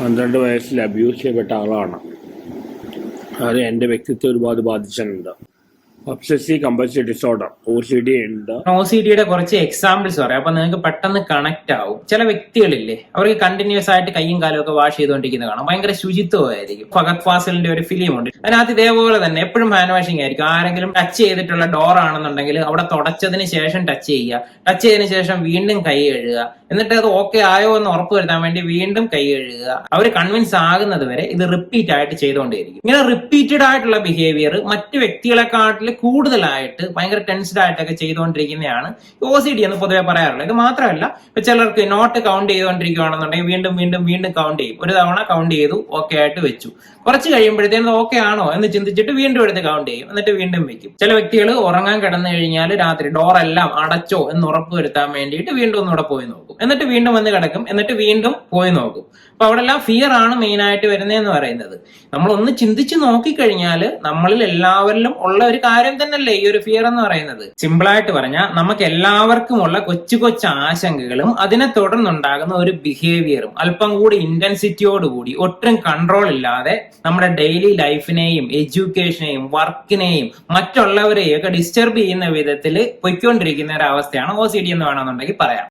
പന്ത്രണ്ട് വയസ്സിൽ അബ്യൂസ് ചെയ്യപ്പെട്ട ആളാണ്. അത് എന്റെ വ്യക്തിത്വം ഒരുപാട് ബാധിച്ചിട്ടുണ്ട്. Obsessive compulsive disorder O C D ഉണ്ട്. സി ഡിയുടെ കുറച്ച് എക്സാമ്പിൾസ് പറയാം. അപ്പൊ നിങ്ങൾക്ക് പെട്ടെന്ന് കണക്ട് ആവും. ചില വ്യക്തികളില്ലേ അവർക്ക് കണ്ടിന്യൂസ് ആയിട്ട് കൈയും കാലും ഒക്കെ വാഷ് ചെയ്തുകൊണ്ടിരിക്കുന്നത് കാണാം. ഭയങ്കര ശുചിത്വമായിരിക്കും. ഫഗത് ഫാസലിന്റെ ഒരു ഫിലിം ഉണ്ട്. അതിനകത്ത് ഇതേപോലെ തന്നെ എപ്പോഴും ഹാൻഡ് വാഷിംഗ് ആയിരിക്കും. ആരെങ്കിലും ടച്ച് ചെയ്തിട്ടുള്ള ഡോർ ആണെന്നുണ്ടെങ്കിൽ അവിടെ തുടച്ചതിന് ശേഷം ടച്ച് ചെയ്യുക. ടച്ച് ചെയ്തതിന് ശേഷം വീണ്ടും കൈ കഴുകുക. എന്നിട്ട് അത് ഓക്കെ ആയോ എന്ന് ഉറപ്പ് വരുത്താൻ വേണ്ടി വീണ്ടും കൈ കഴുകുക. അവർ കൺവിൻസ് ആകുന്നത് വരെ ഇത് റിപ്പീറ്റ് ആയിട്ട് ചെയ്തുകൊണ്ടേയിരിക്കും. ഇങ്ങനെ റിപ്പീറ്റഡ് ആയിട്ടുള്ള ബിഹേവിയർ മറ്റു വ്യക്തികളെക്കാട്ടിൽ കൂടുതലായിട്ട് ഭയങ്കര ടെൻസ്ഡ് ആയിട്ടൊക്കെ ചെയ്തുകൊണ്ടിരിക്കുന്നതാണ് ഒ സി ഡി എന്ന് പൊതുവെ പറയാറുള്ളത്. ഇത് മാത്രമല്ല ഇപ്പൊ ചിലർക്ക് നോട്ട് കൗണ്ട് ചെയ്തുകൊണ്ടിരിക്കുകയാണെന്നുണ്ടെങ്കിൽ വീണ്ടും വീണ്ടും വീണ്ടും കൗണ്ട് ചെയ്യും. ഒരു തവണ കൗണ്ട് ചെയ്തു ഓക്കെ ആയിട്ട് വെച്ചു. കുറച്ച് കഴിയുമ്പോഴത്തേനും ഓക്കെ ആണോ എന്ന് ചിന്തിച്ചിട്ട് വീണ്ടും എടുത്ത് കൗണ്ട് ചെയ്യും. എന്നിട്ട് വീണ്ടും വെക്കും. ചില വ്യക്തികൾ ഉറങ്ങാൻ കിടന്നു കഴിഞ്ഞാൽ രാത്രി ഡോർ എല്ലാം അടച്ചോ എന്ന് ഉറപ്പ് വരുത്താൻ വേണ്ടിയിട്ട് വീണ്ടും ഒന്നുകൂടെ പോയി നോക്കും. എന്നിട്ട് വീണ്ടും വന്ന് കിടക്കും. എന്നിട്ട് വീണ്ടും പോയി നോക്കും. അപ്പൊ അവിടെ എല്ലാം ഫിയർ ആണ് മെയിൻ ആയിട്ട് വരുന്നതെന്ന് പറയുന്നത്. നമ്മൾ ഒന്ന് ചിന്തിച്ച് നോക്കിക്കഴിഞ്ഞാൽ നമ്മളിൽ എല്ലാവരിലും ഉള്ള ഒരു കാര്യം തന്നെയല്ലേ ഈ ഒരു ഫിയർ എന്ന് പറയുന്നത്? സിമ്പിൾ ആയിട്ട് പറഞ്ഞാൽ നമുക്ക് എല്ലാവർക്കുമുള്ള കൊച്ചു കൊച്ചു ആശങ്കകളും അതിനെ തുടർന്നുണ്ടാകുന്ന ഒരു ബിഹേവിയറും അല്പം കൂടി ഇന്റൻസിറ്റിയോടുകൂടി ഒട്ടും കൺട്രോൾ ഇല്ലാതെ നമ്മുടെ ഡെയിലി ലൈഫിനെയും എഡ്യൂക്കേഷനെയും വർക്കിനെയും മറ്റുള്ളവരെയൊക്കെ ഡിസ്റ്റർബ് ചെയ്യുന്ന വിധത്തിൽ പൊയ്ക്കൊണ്ടിരിക്കുന്ന ഒരു അവസ്ഥയാണ് ഒ സി ഡി എന്ന് വേണമെന്നുണ്ടെങ്കിൽ പറയാം.